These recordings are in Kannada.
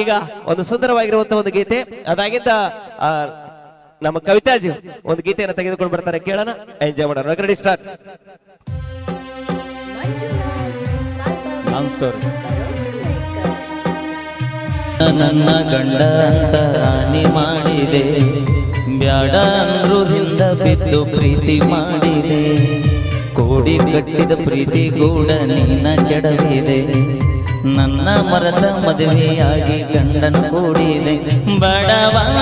ಈಗ ಒಂದು ಸುಂದರವಾಗಿರುವಂತಹ ಒಂದು ಗೀತೆ. ಅದಾಗಿದ್ದ ನಮ್ಮ ಕವಿತಾಜಿ ಒಂದು ಗೀತೆಯನ್ನು ತೆಗೆದುಕೊಂಡು ಬರ್ತಾರೆ. ಕೇಳೋಣ, ಎಂಜಾಯ್ ಮಾಡೋಣ. Ready, start. ನಾನ್ ಸ್ಟೋರಿ ನನ್ನ ಗಂಡ ಅಂತ ಹಾನಿ ಮಾಡಿದೆ. ಬ್ಯಾಡ ಅಂದ್ರು ಹಿಂದ ಬಿದ್ದು ಪ್ರೀತಿ ಮಾಡಿದೆ. ಕೋಡಿ ಕಟ್ಟಿದ ಪ್ರೀತಿ ಕೂಡ ನೀನ ಕೆಡವಿದೆ. ನನ್ನ ಮರದ ಮದುವೆಯಾಗಿ ಗಂಡನ ಕೂಡಿದೆ. ಬಡವನ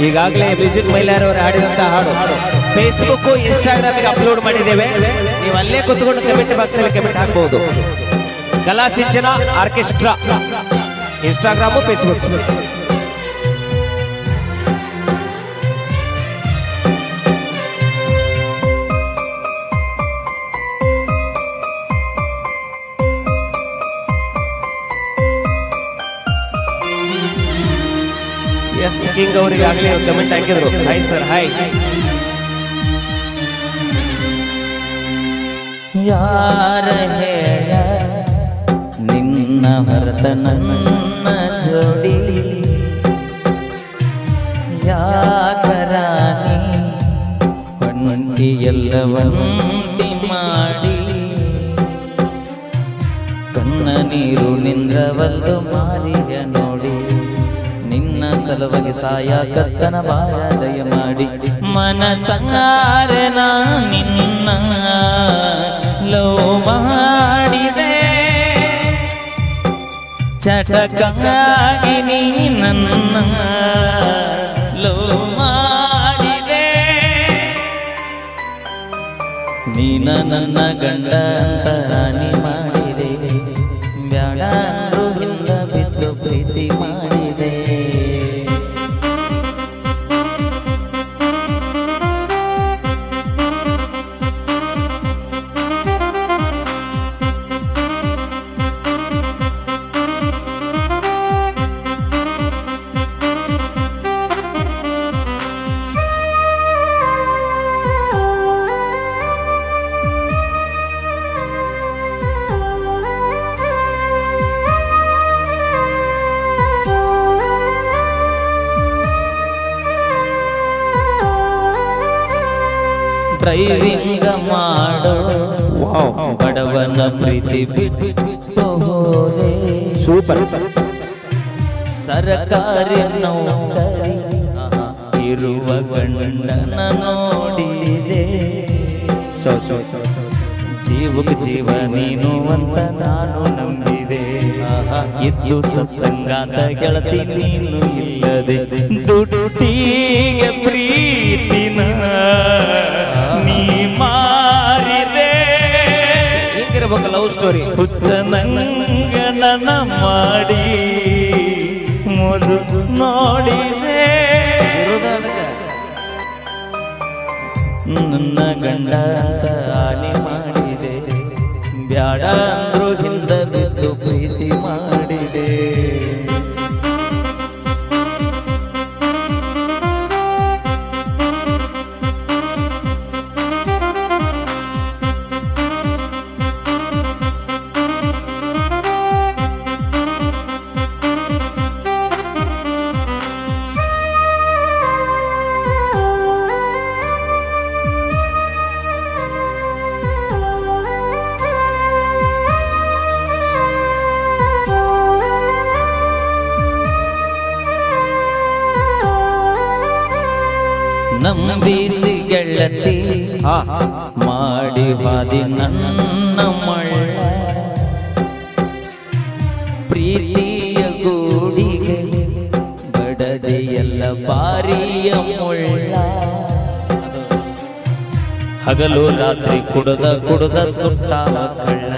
ಈಗಾಗಲೇ ಮ್ಯೂಸಿಕ್ ಮಹಿಳೆಯರವರು ಹಾಡಿದಂತ ಹಾಡು ಫೇಸ್ಬುಕ್ ಇನ್ಸ್ಟಾಗ್ರಾಮ್ ಅಪ್ಲೋಡ್ ಮಾಡಿದ್ದೇವೆ ನೀವು ಅಲ್ಲೇ ಕುತ್ಕೊಂಡು ಕಮೆಂಟ್ ಬಾಕ್ಸ್ ಅಲ್ಲಿ ಕಮೆಂಟ್ ಹಾಕಬಹುದು ಕಲಾ ಸಿಂಚನ orchestra Instagram Facebook S King ಅವರಿಗೆ ಆಗಲೇ ಕಮೆಂಟ್ ಹಾಕಿದ್ರು. ಹಾಯ್ ಸರ್ ಹಾಯ್ ಯಾರ ಹೇಳ ನಿನ್ನ ಭರತ ನನ್ನ ಜೋಡಿ? ಯಾಕರಾನಿ ಹೊಂಟಿ ಎಲ್ಲವಂತಿ ಮಾಡಿ? ಕಣ್ಣ ನೀರು ನಿಂದ್ರವಲ್ಲು ಮಾರಿಯ ನೋಡಿ. ನಿನ್ನ ಸಲುವಾಗಿ ಸಾಯಕತ್ತನ ಬಾರ ದಯ ಮಾಡಿ ಮನಸಾರೆ ನಾ ನಿನ್ನ ಲೋ ಮಾಡಿದೆ ಚಟಕಾಗಿ ನೀ ನನ್ನ ಲೋ ಮಾಡಿದೆ ನೀನ ನನ್ನ ಗಂಡ ಅಂತ ಮಾಡಿದೆ ಡ್ರೈವಿಂಗ ಮಾಡೋ ಬಡವನ ಪ್ರೀತಿ ಬಿಟ್ಟು ಹೋದೆ ಸೂಪರ್. ಸರಕಾರಿ ನೌಕರಿ ಇರುವ ಗಂಡನ ನೋಡಿದೆ. ಜೀವಕ್ಕೆ ಜೀವ ನೀನು ಅಂತ ನಾನು ನಂಬಿದೆ. ಇದು ಸತ್ಸಂಗಾತ ಗೆಳತಿ ನೀನು ಇಲ್ಲದೆ ದುಡುಟಿಗೆ ಪ್ರೀತಿನ ಹಿಂಗಿರ್ಬೇಕು ಲವ್ ಸ್ಟೋರಿ ಹುಚ್ಚ ನಂಗನ ಮಾಡಿ ಮೋಜು ನೋಡಿದೆ. ನನ್ನ ಗಂಡ ಆಲಿ ಮಾಡಿದೆ. ಬ್ಯಾಡ ನಂಬಿಸಿ ಗೆಳತಿ ಮಾಡಿ ಬಾದಿ ನನ್ನ ಮಳ್ಳ ಪ್ರೀತಿಯ ಗೂಡಿಗೆ ಬಡದೆಯಲ್ಲ ಬಾರಿಯ ಮುಳ್ಳ. ಹಗಲು ರಾತ್ರಿ ಕುಡದ ಕುಡದ ಸುಟ್ಟ ಕಳ್ಳ.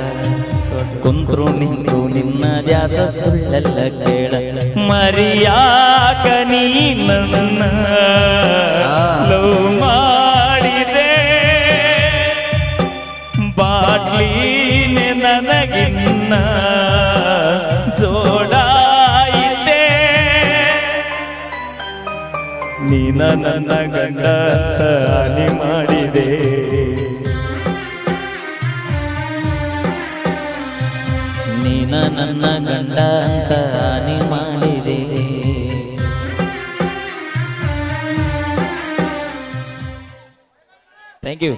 ಕುಂತ್ರು ನಿಂತು ನಿನ್ನ ದ್ಯಾಸ ಸುಳ್ಳೆಲ್ಲ ಕೇಳ. ಮರಿಯಾಕ ನೀ ನನ್ನ ಮಾಡಿದೆ ಬಾಟ್ಲೀನೆ ನನಗಿನ್ನ ಜೋಡಾಯಿತೆ ನೀನ ನನ್ನ ಗಂಡ ಹಾನಿ ಮಾಡಿದೆ. ನೀನ ನನ್ನ ಗಂಡ ಅಂತ ಹಾನಿ ಮಾಡಿದೆ. Thank you